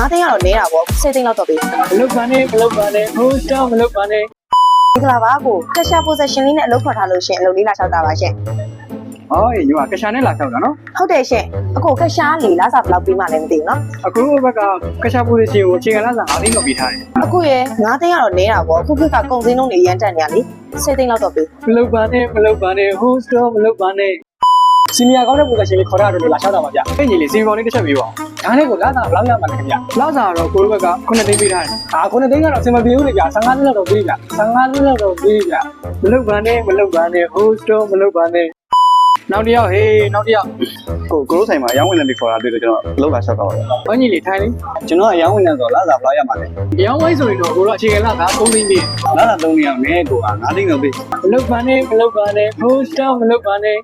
9သိန်းကတော့နဲတာပေါ့10သိန်းလောက်တော့ပေးမမလုပ်ပါနဲ့မလုပ်ပါနဲ့ဟိုးတောင်းမလုပ်ပါနဲ့င်္ဂလာပါကိုကက်ရှာ possession လေးနဲ့အလုပ်ခေါ်ထားလို့ရှင်အလုပ်လေးလာလျှောက်တာပါရှင်ဟောညီမကရှာနဲ့လာဆောက်တာနော်ဟုတ်တယ်ရှင်အခုကက်ရှာလေလာစားဘယ်လောက်ပေးမှလည်းမသိဘူးနော်အခုဘက်ကကရှာပူစီကိုအခြေခံလာစားအားသိတော့ပြီးထားတယ်အခုရ9သိန်းကတော့နဲတာပေါ့အခုခေတ်ကကုန်စည်နှုန်းတွေရမ်းတက်နေရလေ10သိန်းလောက်တော့ပေးမလုပ်ပါနဲ့မလုပ်ပါနဲ့ဟိုးတောင်းမလုပ်ပါနဲ့စီနီယာကောင်းတဲ့ပုံစံရှင်လေးခေါ်ထားတယ်လာဆောက်တာပါဗျအဲ့ညီလေးစီပေါင်းလေးတစ်ချက်ပြီးပါ ဒါနဲ့ကိုလာစားဘယ်လောက်ရမှာလဲခင်ဗျလာစားတော့ကိုတို့ဘက်က9သိန်းပေးထားတယ်အာ9သိန်းကတော့အစမပြေဘူးလေဗျ15သိန်းလောက်တော့ပေးဗျ15သိန်းလောက်တော့ပေးဗျမလုပ်ပါနဲ့မလုပ်ပါနဲ့ဟိုးတောင်းမလုပ်ပါနဲ့နောက်တစ်ယောက်ဟေးနောက်တစ်ယောက်ကိုကိုရိုးဆိုင်မှာအယောင်းဝင်နေခေါ်တာတွေ့တယ်ကျွန်တော်လောက်လာရှောက်တော့တယ်။ဘာညီလေးထိုင်လေးကျွန်တော်အယောင်းဝင်နေဆိုလာစားဘယ်လောက်ရမှာလဲ။ရောင်းဝိုင်းဆိုရင်တော့ကိုတော့အခြေခံလာတာ3သိန်းပြည့်လာစား3နေအောင်နဲကိုက9သိန်းလောက်ပေး။မလုတ်ပါနဲ့မလုတ်ပါနဲ့ဟိုးရှောင်းမလုတ်ပါနဲ့